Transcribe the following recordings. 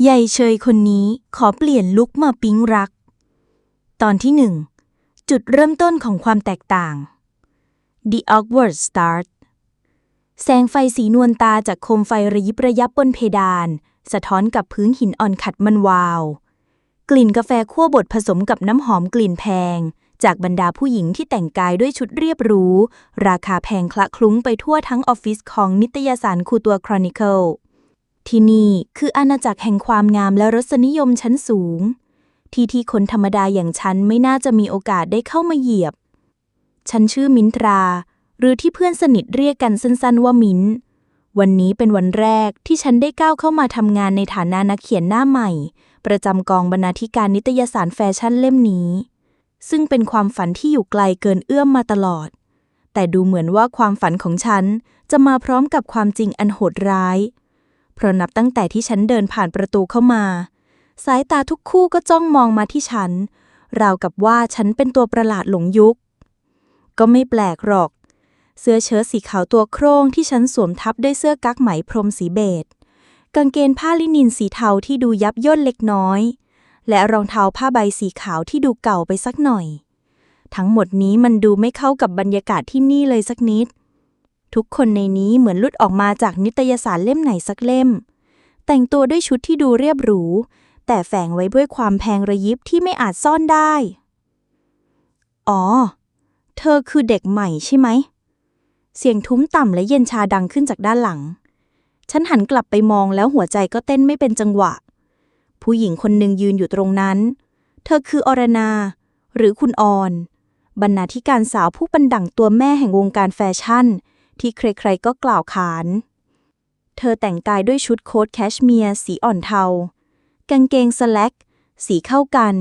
ใหญ่เชยคนนี้ขอเปลี่ยนลุกมาปิ๊งรัก ตอนที่หนึ่งจุดเริ่มต้นของความแตกต่าง The Awkward Start แสงไฟสีนวลตาจากโคมไฟระยิบระยับบนเพดาน สะท้อนกับพื้นหินอ่อนขัดมันวาว กลิ่นกาแฟคั่วบดผสมกับน้ำหอมกลิ่นแพง จากบรรดาผู้หญิงที่แต่งกายด้วยชุดเรียบหรู ราคาแพงคละคลุ้งไปทั่วทั้งออฟฟิศของนิตยสารคูตัวครอนิเคิล ที่นี่คืออาณาจักรแห่งความงามและรสนิยมชั้นสูง ที่ที่คนธรรมดาอย่างฉันไม่น่าจะมีโอกาสได้เข้ามาเหยียบ ฉันชื่อมินตรา หรือที่เพื่อนสนิทเรียกกันสั้นๆว่ามินวันนี้เป็นวันแรกที่ฉันได้ก้าวเข้ามาทำงานในฐานะนักเขียนหน้าใหม่ ประจำกองบรรณาธิการนิตยสารแฟชั่นเล่มนี้ ซึ่งเป็นความฝันที่อยู่ไกลเกินเอื้อมมาตลอด แต่ดูเหมือนว่าความฝันของฉันจะมาพร้อมกับความจริงอันโหดร้าย เพราะนับตั้งแต่ที่ฉันเดินผ่านประตูเข้ามา สายตาทุกคู่ก็จ้องมองมาที่ฉัน ราวกับว่าฉันเป็นตัวประหลาดหลงยุค ก็ไม่แปลกหรอก เสื้อเชิ้ตสีขาวตัวโคร่งที่ฉันสวมทับด้วยเสื้อกั๊กไหมพรมสีเบจกางเกงผ้าลินินสีเทาที่ดูยับย่นเล็กน้อย และรองเท้าผ้าใบสีขาวที่ดูเก่าไปสักหน่อย ทั้งหมดนี้มันดูไม่เข้ากับบรรยากาศที่นี่เลยสักนิด ทุกคนในนี้เหมือนลุดออกมาจากนิตยสารเล่มไหนสักเล่ม แต่งตัวด้วยชุดที่ดูเรียบหรู แต่แฝงไว้ด้วยความแพงระยิบที่ไม่อาจซ่อนได้ อ๋อ เธอคือเด็กใหม่ใช่ไหม เสียงทุ้มต่ำและเย็นชาดังขึ้นจากด้านหลัง ฉันหันกลับไปมองแล้วหัวใจก็เต้นไม่เป็นจังหวะ ผู้หญิงคนหนึ่งยืนอยู่ตรงนั้น เธอคืออรนา หรือคุณออนบรรณาธิการสาวผู้บันดังตัวแม่แห่งวงการแฟชั่น ที่ใครๆก็กล่าวขาน เธอแต่งกายด้วยชุดโค้ทแคชเมียร์สีอ่อนเทา กางเกงสแลกสีเข้ากัน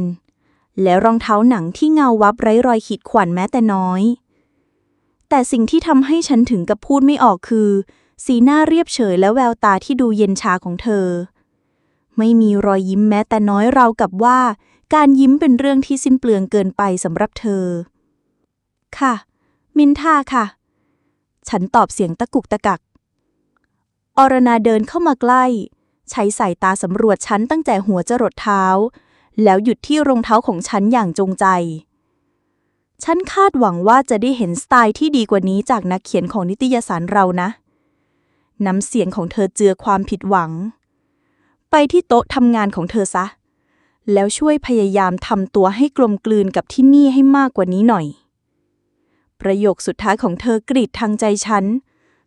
และรองเท้าหนังที่เงาวับไร้รอยขีดข่วนแม้แต่น้อย แต่สิ่งที่ทำให้ฉันถึงกับพูดไม่ออกคือ สีหน้าเรียบเฉยและแววตาที่ดูเย็นชาของเธอ ไม่มีรอยยิ้มแม้แต่น้อยราวกับว่า การยิ้มเป็นเรื่องที่สิ้นเปลืองเกินไปสำหรับเธอ ค่ะ มินทาค่ะ ฉันตอบเสียงตะกุกตะกัก อรนาเดินเข้ามาใกล้ ใช้สายตาสำรวจฉันตั้งแต่หัวจรดเท้า แล้วหยุดที่รองเท้าของฉันอย่างจงใจ ฉันคาดหวังว่าจะได้เห็นสไตล์ที่ดีกว่านี้จากนักเขียนของนิตยสารเรานะ น้ำเสียงของเธอเจือความผิดหวัง ไปที่โต๊ะทำงานของเธอซะ แล้วช่วยพยายามทำตัวให้กลมกลืนกับที่นี่ให้มากกว่านี้หน่อย ประโยคสุดท้ายของเธอกรีดทางใจฉัน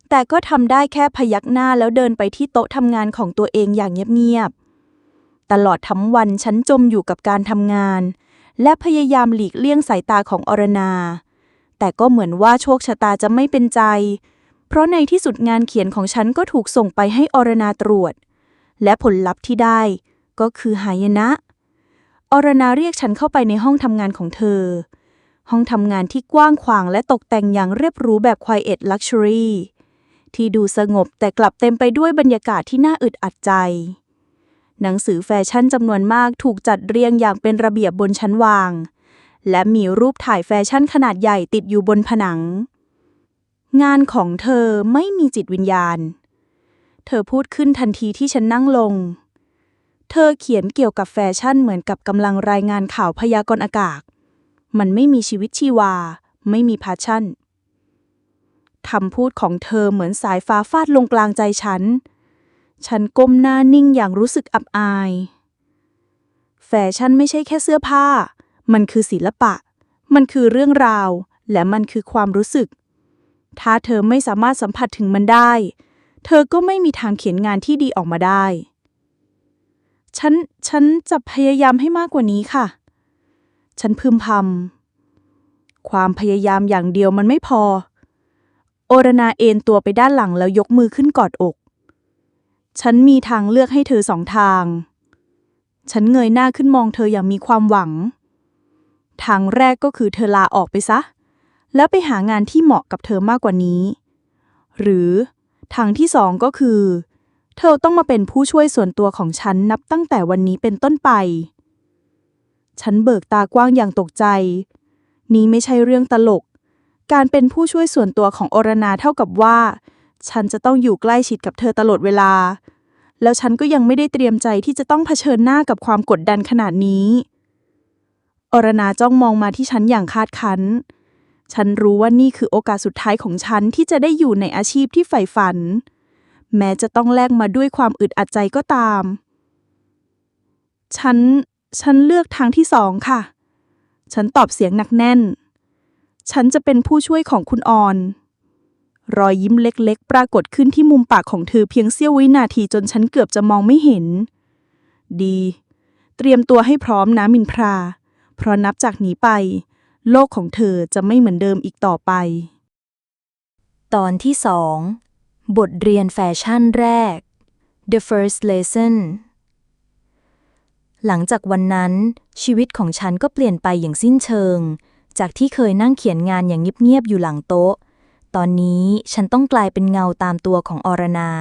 แต่ก็ทำได้แค่พยักหน้าแล้วเดินไปที่โต๊ะทำงานของตัวเองอย่างเงียบๆ ตลอดทั้งวันฉันจมอยู่กับการทำงาน และพยายามหลีกเลี่ยงสายตาของอรนา แต่ก็เหมือนว่าโชคชะตาจะไม่เป็นใจ เพราะในที่สุดงานเขียนของฉันก็ถูกส่งไปให้อรนาตรวจ และผลลัพธ์ที่ได้ก็คือหายนะ อรนาเรียกฉันเข้าไปในห้องทำงานของเธอ ห้องทำงานที่กว้างขวางและตกแต่งอย่างเรียบรูแบบ quiet luxury ที่ดูสงบแต่กลับเต็มไปด้วยบรรยากาศที่น่าอึดอัดใจ หนังสือแฟชั่นจำนวนมากถูกจัดเรียงอย่างเป็นระเบียบบนชั้นวาง และมีรูปถ่ายแฟชั่นขนาดใหญ่ติดอยู่บนผนัง งานของเธอไม่มีจิตวิญญาณ เธอพูดขึ้นทันทีที่ฉันนั่งลง เธอเขียนเกี่ยวกับแฟชั่นเหมือนกับกำลังรายงานข่าวพยากรณ์อากาศ มันไม่มีชีวิตชีวา ไม่มีพาชั่นคำพูดของเธอเหมือนสายฟ้าฟาดลงกลางใจฉัน ฉันก้มหน้านิ่งอย่างรู้สึกอับอาย แฟชั่นไม่ใช่แค่เสื้อผ้า มันคือศิลปะ มันคือเรื่องราว และมันคือความรู้สึก ถ้าเธอไม่สามารถสัมผัสถึงมันได้ เธอก็ไม่มีทางเขียนงานที่ดีออกมาได้ ฉัน ฉันจะพยายามให้มากกว่านี้ค่ะ ฉันพึมพำ ความพยายามอย่างเดียวมันไม่พอ โอรนาเอนตัวไปด้านหลังแล้วยกมือขึ้นกอดอก ฉันมีทางเลือกให้เธอสองทาง ฉันเงยหน้าขึ้นมองเธออย่างมีความหวัง ทางแรกก็คือเธอลาออกไปซะ แล้วไปหางานที่เหมาะกับเธอมากกว่านี้ หรือทางที่สองก็คือ เธอต้องมาเป็นผู้ช่วยส่วนตัวของฉันนับตั้งแต่วันนี้เป็นต้นไป ฉันเบิกตากว้างอย่างตกใจ นี้ไม่ใช่เรื่องตลก การเป็นผู้ช่วยส่วนตัวของอรนาเท่ากับว่า ฉันจะต้องอยู่ใกล้ชิดกับเธอตลอดเวลา แล้วฉันก็ยังไม่ได้เตรียมใจที่จะต้องเผชิญหน้ากับความกดดันขนาดนี้อรนาจ้องมองมาที่ฉันอย่างคาดคั้น ฉันรู้ว่านี่คือโอกาสสุดท้ายของฉันที่จะได้อยู่ในอาชีพที่ใฝ่ฝัน แม้จะต้องแลกมาด้วยความอึดอัดใจก็ตาม ฉัน ฉันเลือกทางที่สองค่ะ ฉันตอบเสียงหนักแน่น ฉันจะเป็นผู้ช่วยของคุณออน รอยยิ้มเล็กๆ ปรากฏขึ้นที่มุมปากของเธอเพียงเสี้ยววินาทีจนฉันเกือบจะมองไม่เห็น ดี เตรียมตัวให้พร้อมนะมินพรา เพราะนับจากนี้ไป โลกของเธอจะไม่เหมือนเดิมอีกต่อไป ตอนที่สองบทเรียนแฟชั่นแรก The First Lesson หลังจากวันนั้น ชีวิตของฉันก็เปลี่ยนไปอย่างสิ้นเชิง จากที่เคยนั่งเขียนงานอย่างเงียบๆอยู่หลังโต๊ะ ตอนนี้ฉันต้องกลายเป็นเงาตามตัวของอรนา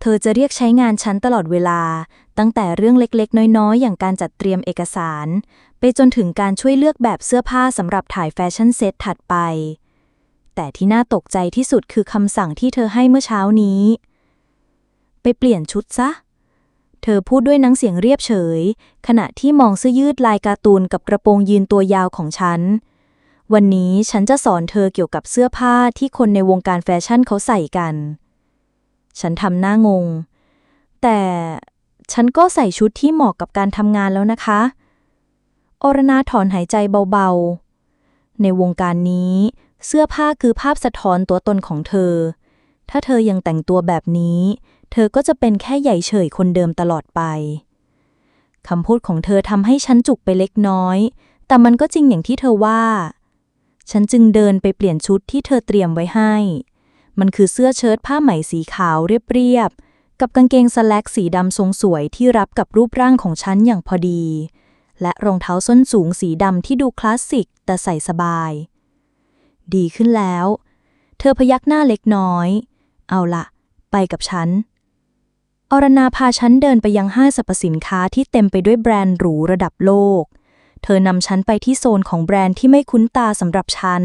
เธอจะเรียกใช้งานฉันตลอดเวลา ตั้งแต่เรื่องเล็กๆ น้อยๆ อย่างการจัดเตรียมเอกสาร ไปจนถึงการช่วยเลือกแบบเสื้อผ้าสำหรับถ่ายแฟชั่นเซตถัดไป แต่ที่น่าตกใจที่สุดคือคำสั่งที่เธอให้เมื่อเช้านี้ ไปเปลี่ยนชุดซะ เธอพูดด้วยน้ำเสียงเรียบเฉย ขณะที่มองเสื้อยืดลายการ์ตูนกับกระโปรงยีนตัวยาวของฉัน วันนี้ฉันจะสอนเธอเกี่ยวกับเสื้อผ้าที่คนในวงการแฟชั่นเขาใส่กัน ฉันทำหน้างง แต่ฉันก็ใส่ชุดที่เหมาะกับการทำงานแล้วนะคะ อรนาถอนหายใจเบาๆ ในวงการนี้ เสื้อผ้าคือภาพสะท้อนตัวตนของเธอ ถ้าเธอยังแต่งตัวแบบนี้ เธอก็จะเป็นแค่ใหญ่เฉยคนเดิมตลอดไปคำพูดของเธอทำให้ฉันจุกไปเล็กน้อย แต่มันก็จริงอย่างที่เธอว่า ฉันจึงเดินไปเปลี่ยนชุดที่เธอเตรียมไว้ให้ มันคือเสื้อเชิ้ตผ้าไหมสีขาวเรียบๆ กับกางเกงสแลกสีดำทรงสวยที่รับกับรูปร่างของฉันอย่างพอดี และรองเท้าส้นสูงสีดำที่ดูคลาสสิกแต่ใส่สบาย ดีขึ้นแล้ว เธอพยักหน้าเล็กน้อย เอาละไปกับฉัน อรนาพาฉันเดินไปยังห้างสรรพสินค้าที่เต็มไปด้วยแบรนด์หรูระดับโลก เธอนำฉันไปที่โซนของแบรนด์ที่ไม่คุ้นตาสำหรับฉัน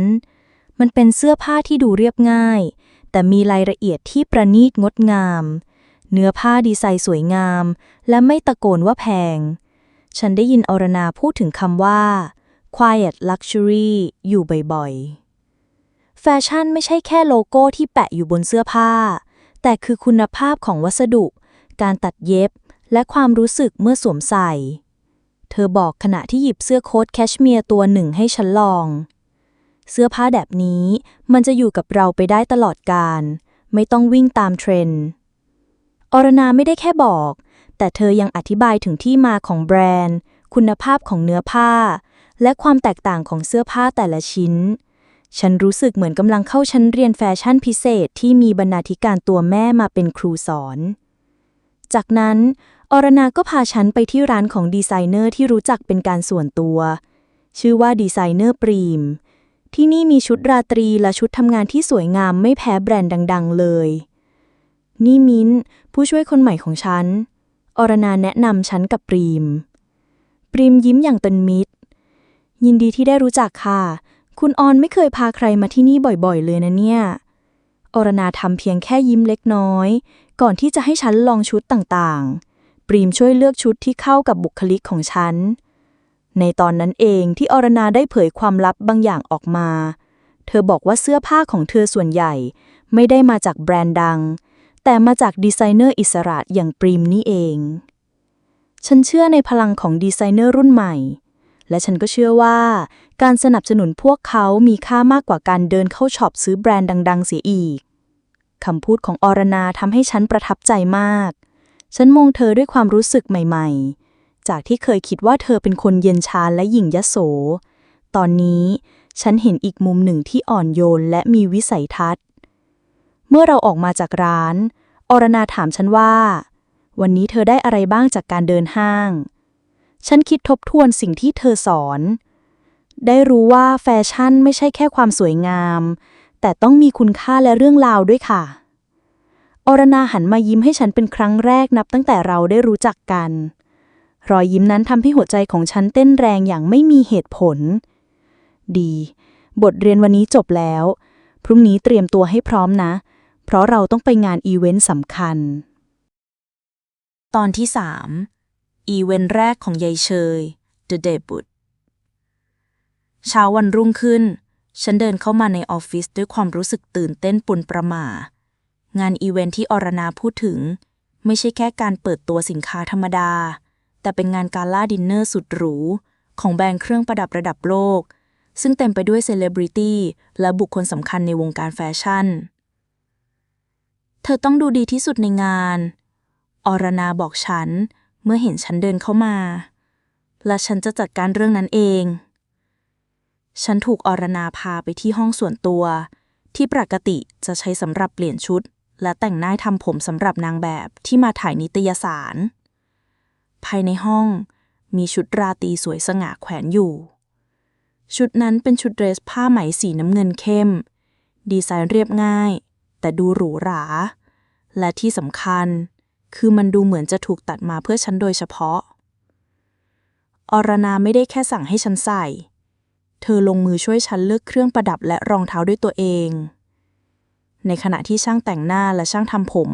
มันเป็นเสื้อผ้าที่ดูเรียบง่าย แต่มีรายละเอียดที่ประณีตงดงาม เนื้อผ้าดีไซน์สวยงาม และไม่ตะโกนว่าแพง ฉันได้ยินอรนาพูดถึงคำว่า quiet luxury อยู่บ่อยๆ แฟชั่นไม่ใช่แค่โลโก้ที่แปะอยู่บนเสื้อผ้า แต่คือคุณภาพของวัสดุ การตัดเย็บ และความรู้สึกเมื่อสวมใส่ เธอบอกขณะที่หยิบเสื้อโค้ทแคชเมียร์ตัวหนึ่งให้ฉันลอง เสื้อผ้าแบบนี้มันจะอยู่กับเราไปได้ตลอดกาลไม่ต้องวิ่งตามเทรนด์อรนาไม่ได้แค่บอก แต่เธอยังอธิบายถึงที่มาของแบรนด์ คุณภาพของเนื้อผ้า และความแตกต่างของเสื้อผ้าแต่ละชิ้น ฉันรู้สึกเหมือนกำลังเข้าชั้นเรียนแฟชั่นพิเศษที่มีบรรณาธิการตัวแม่มาเป็นครูสอน จากนั้นอรนาก็พาฉันไปที่ร้านของดีไซเนอร์ที่รู้จักเป็นการส่วนตัว ชื่อว่าดีไซเนอร์ปรีม ที่นี่มีชุดราตรีและชุดทำงานที่สวยงามไม่แพ้แบรนด์ดัง ๆ เลย นี่มิ้น ผู้ช่วยคนใหม่ของฉัน อรนาแนะนำฉันกับปรีม ปรีมยิ้มอย่างเป็นมิตร ยินดีที่ได้รู้จักค่ะ คุณออนไม่เคยพาใครมาที่นี่บ่อยๆ เลยนะเนี่ย อรนาทำเพียงแค่ยิ้มเล็กน้อย ก่อนที่จะให้ฉันลองชุดต่างๆ ปรีมช่วยเลือกชุดที่เข้ากับบุคลิกของฉัน ในตอนนั้นเองที่อรนาได้เผยความลับบางอย่างออกมา เธอบอกว่าเสื้อผ้าของเธอส่วนใหญ่ ไม่ได้มาจากแบรนด์ดัง แต่มาจากดีไซเนอร์อิสระอย่างปรีมนี่เอง ฉันเชื่อในพลังของดีไซเนอร์รุ่นใหม่ และฉันก็เชื่อว่า การสนับสนุนพวกเขามีค่ามากกว่าการเดินเข้าช็อปซื้อแบรนด์ดัง ๆ เสียอีก คำพูดของอรนาทำให้ฉันประทับใจมาก ฉันมองเธอด้วยความรู้สึกใหม่ ๆ จากที่เคยคิดว่าเธอเป็นคนเย็นชาและหยิ่งยโส ตอนนี้ฉันเห็นอีกมุมหนึ่งที่อ่อนโยนและมีวิสัยทัศน์ เมื่อเราออกมาจากร้าน อรนาถามฉันว่า วันนี้เธอได้อะไรบ้างจากการเดินห้าง ฉันคิดทบทวนสิ่งที่เธอสอน ได้รู้ว่าแฟชั่นไม่ใช่แค่ความสวยงาม แต่ต้องมีคุณค่าและเรื่องราวด้วยค่ะ อรนาหันมายิ้มให้ฉันเป็นครั้งแรกนับตั้งแต่เราได้รู้จักกัน รอยยิ้มนั้นทำให้หัวใจของฉันเต้นแรงอย่างไม่มีเหตุผล ดี บทเรียนวันนี้จบแล้ว พรุ่งนี้เตรียมตัวให้พร้อมนะ เพราะเราต้องไปงานอีเวนต์สำคัญ ตอนที่สามอีเวนต์แรกของยายเชย The Debut เช้าวันรุ่งขึ้น ฉันเดินเข้ามาในออฟฟิศด้วยความรู้สึกตื่นเต้นปุนประมา งานอีเวนท์ที่อรนาพูดถึง ไม่ใช่แค่การเปิดตัวสินค้าธรรมดา แต่เป็นงานการล่าดินเนอร์สุดหรู ของแบรนด์เครื่องประดับระดับโลก ซึ่งเต็มไปด้วยเซเลบริตี้และบุคคลสำคัญในวงการแฟชั่น เธอต้องดูดีที่สุดในงาน อรนาบอกฉัน เมื่อเห็นฉันเดินเข้ามา และฉันจะจัดการเรื่องนั้นเอง ฉันถูกอรนาพาไปที่ห้องส่วนตัว ที่ปกติจะใช้สำหรับเปลี่ยนชุด และแต่งหน้าทำผมสำหรับนางแบบที่มาถ่ายนิตยสาร ภายในห้องมีชุดราตรีสวยสง่าแขวนอยู่ ชุดนั้นเป็นชุดเดรสผ้าไหมสีน้ำเงินเข้ม ดีไซน์เรียบง่าย แต่ดูหรูหรา และที่สำคัญ คือมันดูเหมือนจะถูกตัดมาเพื่อฉันโดยเฉพาะ อรนาไม่ได้แค่สั่งให้ฉันใส่ เธอลงมือช่วยฉันเลือกเครื่องประดับและรองเท้าด้วยตัวเอง ในขณะที่ช่างแต่งหน้าและช่างทำผม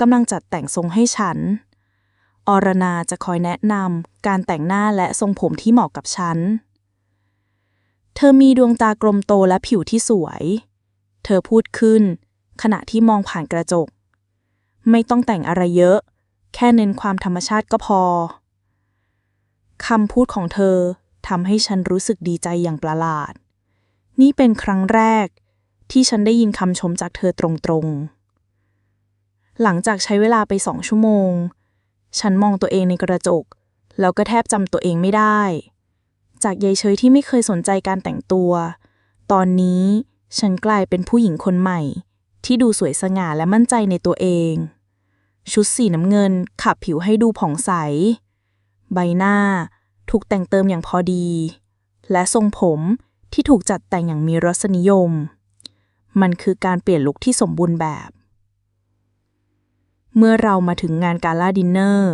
กำลังจัดแต่งทรงให้ฉัน อรนาจะคอยแนะนำการแต่งหน้าและทรงผมที่เหมาะกับฉัน เธอมีดวงตากลมโตและผิวที่สวย เธอพูดขึ้น ขณะที่มองผ่านกระจก ไม่ต้องแต่งอะไรเยอะ แค่เน้นความธรรมชาติก็พอคำพูดของเธอ ทำให้ฉันรู้สึกดีใจอย่างประหลาด นี่เป็นครั้งแรกที่ฉันได้ยินคำชมจากเธอตรงๆ หลังจากใช้เวลาไปสองชั่วโมง ฉันมองตัวเองในกระจก แล้วก็แทบจำตัวเองไม่ได้ จากยายเฉยที่ไม่เคยสนใจการแต่งตัว ตอนนี้ฉันกลายเป็นผู้หญิงคนใหม่ ที่ดูสวยสง่าและมั่นใจในตัวเอง ชุดสีน้ำเงินขับผิวให้ดูผ่องใส ใบหน้า ถูกแต่งเติมอย่างพอดี และทรงผมที่ถูกจัดแต่งอย่างมีรสนิยม มันคือการเปลี่ยนลุคที่สมบูรณ์แบบ เมื่อเรามาถึงงานกาล่าดินเนอร์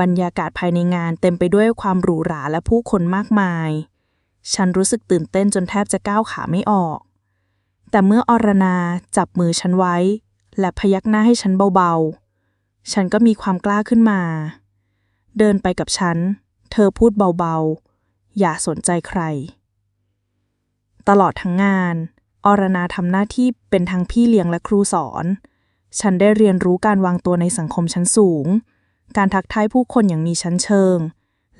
บรรยากาศภายในงานเต็มไปด้วยความหรูหราและผู้คนมากมาย ฉันรู้สึกตื่นเต้นจนแทบจะก้าวขาไม่ออก แต่เมื่ออรนาจับมือฉันไว้ และพยักหน้าให้ฉันเบาๆ ฉันก็มีความกล้าขึ้นมา เดินไปกับฉัน เธอพูดเบาๆ อย่าสนใจใคร ตลอดทั้งงาน อรนาทำหน้าที่เป็นทั้งพี่เลี้ยงและครูสอน ฉันได้เรียนรู้การวางตัวในสังคมชั้นสูง การทักทายผู้คนอย่างมีชั้นเชิง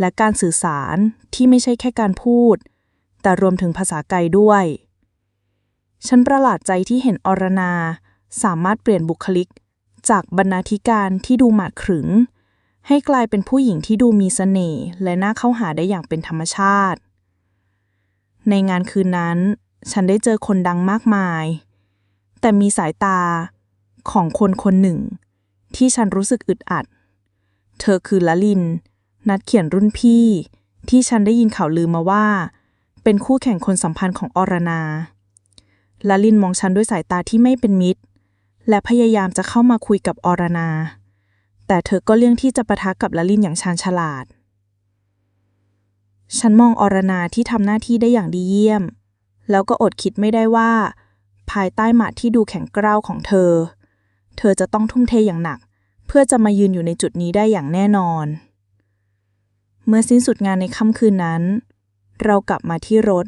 และการสื่อสารที่ไม่ใช่แค่การพูด แต่รวมถึงภาษากายด้วย ฉันประหลาดใจที่เห็นอรนาสามารถเปลี่ยนบุคลิก จากบรรณาธิการที่ดูหมาดขรึง ให้กลายเป็นผู้หญิงที่ดูมีเสน่ห์และน่าเข้าหาได้อย่างเป็นธรรมชาติ ในงานคืนนั้น ฉันได้เจอคนดังมากมาย แต่มีสายตาของคนคนหนึ่ง ที่ฉันรู้สึกอึดอัด เธอคือละลิน นัดเขียนรุ่นพี่ ที่ฉันได้ยินข่าวลือมาว่า เป็นคู่แข่งคนสัมพันธ์ของอรนาละลินมองฉันด้วยสายตาที่ไม่เป็นมิตร และพยายามจะเข้ามาคุยกับอรนา แต่เธอก็เลี่ยงที่จะปะทะกับละลินอย่างชาญฉลาด ฉันมองอรนาที่ทำหน้าที่ได้อย่างดีเยี่ยม แล้วก็อดคิดไม่ได้ว่า ภายใต้หมัดที่ดูแข็งกร้าวของเธอ เธอจะต้องทุ่มเทอย่างหนัก เพื่อจะมายืนอยู่ในจุดนี้ได้อย่างแน่นอน เมื่อสิ้นสุดงานในค่ำคืนนั้น เรากลับมาที่รถ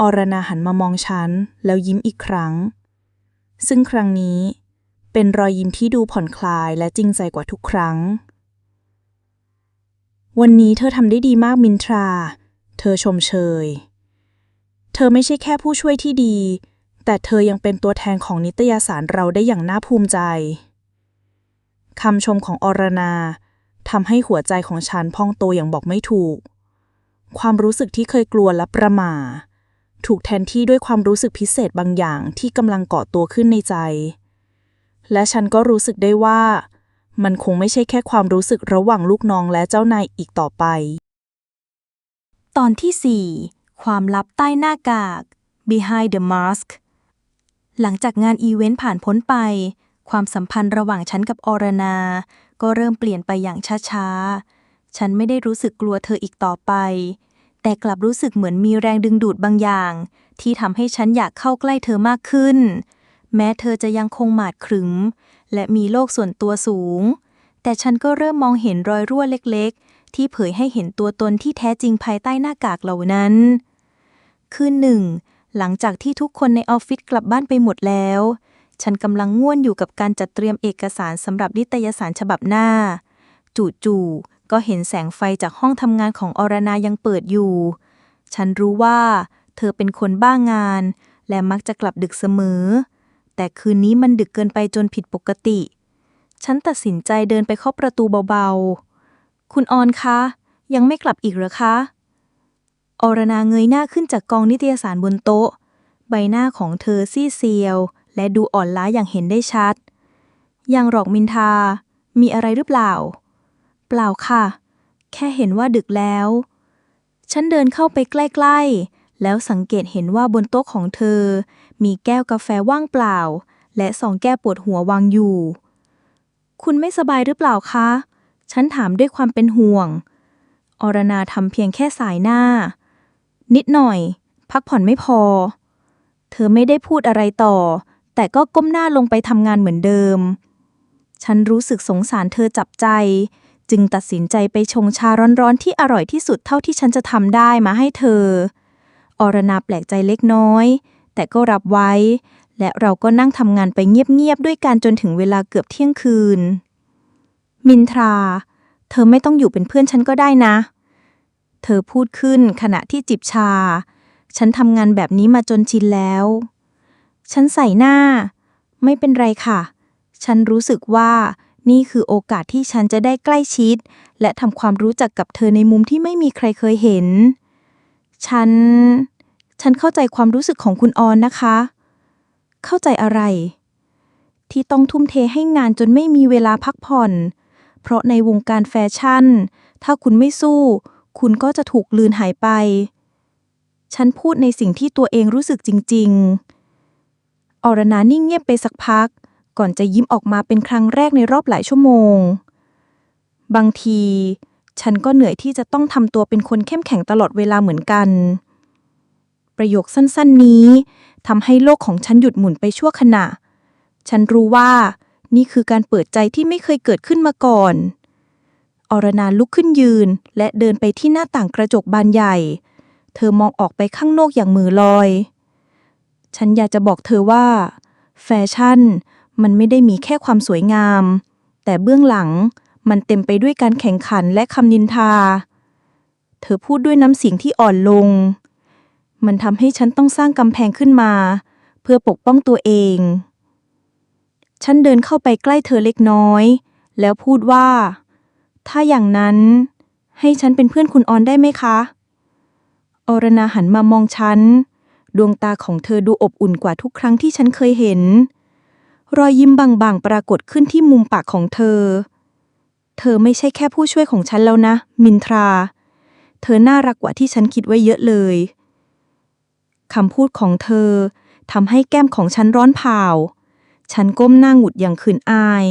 อรนาหันมามองฉันแล้วยิ้มอีกครั้ง ซึ่งครั้งนี้เเป็นรอยยิ้มที่ดูผ่อนคลายและจริงใจกว่าทุกครั้ง วันนี้เธอทำได้ดีมากมินทรา เธอชมเชย เธอไม่ใช่แค่ผู้ช่วยที่ดี แต่เธอยังเป็นตัวแทนของนิตยสารเราได้อย่างน่าภูมิใจคำชมของอรนาทำให้หัวใจของฉันพองโตอย่างบอกไม่ถูก ความรู้สึกที่เคยกลัวและประหม่า ถูกแทนที่ด้วยความรู้สึกพิเศษบางอย่างที่กำลังเกาะตัวขึ้นในใจ และฉันก็รู้สึกได้ว่า มันคงไม่ใช่แค่ความรู้สึกระหว่างลูกน้องและเจ้านายอีกต่อไป ตอนที่ 4 ความลับใต้หน้ากาก behind the mask หลังจากงานอีเวนต์ผ่านพ้นไป ความสัมพันธ์ระหว่างฉันกับอรนา ก็เริ่มเปลี่ยนไปอย่างช้าๆ ฉันไม่ได้รู้สึกกลัวเธออีกต่อไป แต่กลับรู้สึกเหมือนมีแรงดึงดูดบางอย่าง ที่ทำให้ฉันอยากเข้าใกล้เธอมากขึ้น แม้เธอจะยังคงหมาดขรึม และมีโลกส่วนตัวสูง แต่ฉันก็เริ่มมองเห็นรอยรั่วเล็กๆ ที่เผยให้เห็นตัวตนที่แท้จริงภายใต้หน้ากากเหล่านั้น คืนหนึ่ง หลังจากที่ทุกคนในออฟฟิศกลับบ้านไปหมดแล้ว ฉันกำลังง่วนอยู่กับการจัดเตรียมเอกสารสำหรับนิตยสารฉบับหน้า จู่ๆก็เห็นแสงไฟจากห้องทำงานของอรนายังเปิดอยู่ ฉันรู้ว่า เธอเป็นคนบ้างาน และมักจะกลับดึกเสมอ แต่คืนนี้มันดึกเกินไปจนผิดปกติ ฉันตัดสินใจเดินไปเคาะประตูเบาๆ คุณออนคะ ยังไม่กลับอีกหรอคะ อรนาเงยหน้าขึ้นจากกองนิตยสารบนโต๊ะ ใบหน้าของเธอซีเซียว และดูอ่อนล้าอย่างเห็นได้ชัด ยังหรอกมินทา มีอะไรหรือเปล่า เปล่าค่ะ แค่เห็นว่าดึกแล้ว ฉันเดินเข้าไปใกล้ ๆ แล้วสังเกตเห็นว่าบนโต๊ะของเธอ มีแก้วกาแฟว่างเปล่า และสองแก้วปวดหัววางอยู่ คุณไม่สบายหรือเปล่าคะ ฉันถามด้วยความเป็นห่วง อรนาทำเพียงแค่สายหน้า นิดหน่อย พักผ่อนไม่พอ เธอไม่ได้พูดอะไรต่อ แต่ก็ก้มหน้าลงไปทำงานเหมือนเดิม ฉันรู้สึกสงสารเธอจับใจจึงตัดสินใจไปชงชาร้อนๆ ที่อร่อยที่สุดเท่าที่ฉันจะทำได้มาให้เธอ อรนาแปลกใจเล็กน้อย แต่ก็รับไว้ และเราก็นั่งทำงานไปเงียบๆด้วยกันจนถึงเวลาเกือบเที่ยงคืน มินทรา เธอไม่ต้องอยู่เป็นเพื่อนฉันก็ได้นะ เธอพูดขึ้นขณะที่จิบชา ฉันทำงานแบบนี้มาจนชินแล้ว ฉันใส่หน้า ไม่เป็นไรค่ะ ฉันรู้สึกว่านี่คือโอกาสที่ฉันจะได้ใกล้ชิด และทำความรู้จักกับเธอในมุมที่ไม่มีใครเคยเห็น ฉัน ฉันเข้าใจความรู้สึกของคุณออนนะคะ เข้าใจอะไร ที่ต้องทุ่มเทให้งานจนไม่มีเวลาพักผ่อน เพราะในวงการแฟชั่น ถ้าคุณไม่สู้ คุณก็จะถูกลืนหายไป ฉันพูดในสิ่งที่ตัวเองรู้สึกจริง ๆ อรนานิ่งเงียบไปสักพัก ก่อนจะยิ้มออกมาเป็นครั้งแรกในรอบหลายชั่วโมง บางที ฉันก็เหนื่อยที่จะต้องทำตัวเป็นคนเข้มแข็งตลอดเวลาเหมือนกัน ประโยคสั้นๆ นี้ทำให้โลกของฉันหยุดหมุนไปชั่วขณะ ฉันรู้ว่า นี่คือการเปิดใจที่ไม่เคยเกิดขึ้นมาก่อน อรนาลุกขึ้นยืน และเดินไปที่หน้าต่างกระจกบานใหญ่ เธอมองออกไปข้างนอกอย่างมือลอย ฉันอยากจะบอกเธอว่า แฟชั่น มันไม่ได้มีแค่ความสวยงาม แต่เบื้องหลังมันเต็มไปด้วยการแข่งขันและคำนินทา เธอพูดด้วยน้ำเสียงที่อ่อนลง มันทำให้ฉันต้องสร้างกำแพงขึ้นมา เพื่อปกป้องตัวเอง ฉันเดินเข้าไปใกล้เธอเล็กน้อย แล้วพูดว่า ถ้าอย่างนั้น ให้ฉันเป็นเพื่อนคุณออนได้ไหมคะ อรนาหันมามองฉัน ดวงตาของเธอดูอบอุ่นกว่าทุกครั้งที่ฉันเคยเห็น รอยยิ้มบางๆ ปรากฏขึ้นที่มุมปากของเธอ เธอไม่ใช่แค่ผู้ช่วยของฉันแล้วนะ มินทรา เธอน่ารักกว่าที่ฉันคิดไว้เยอะเลย คำพูดของเธอทำให้แก้มของฉันร้อนเผา ฉันก้มหน้าหงุดอย่างขืนอาย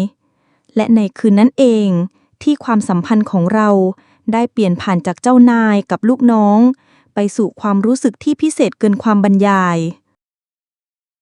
และในคืนนั้นเองที่ความสัมพันธ์ของเราได้เปลี่ยนผ่านจากเจ้านายกับลูกน้อง ไปสู่ความรู้สึกที่พิเศษเกินความบรรยาย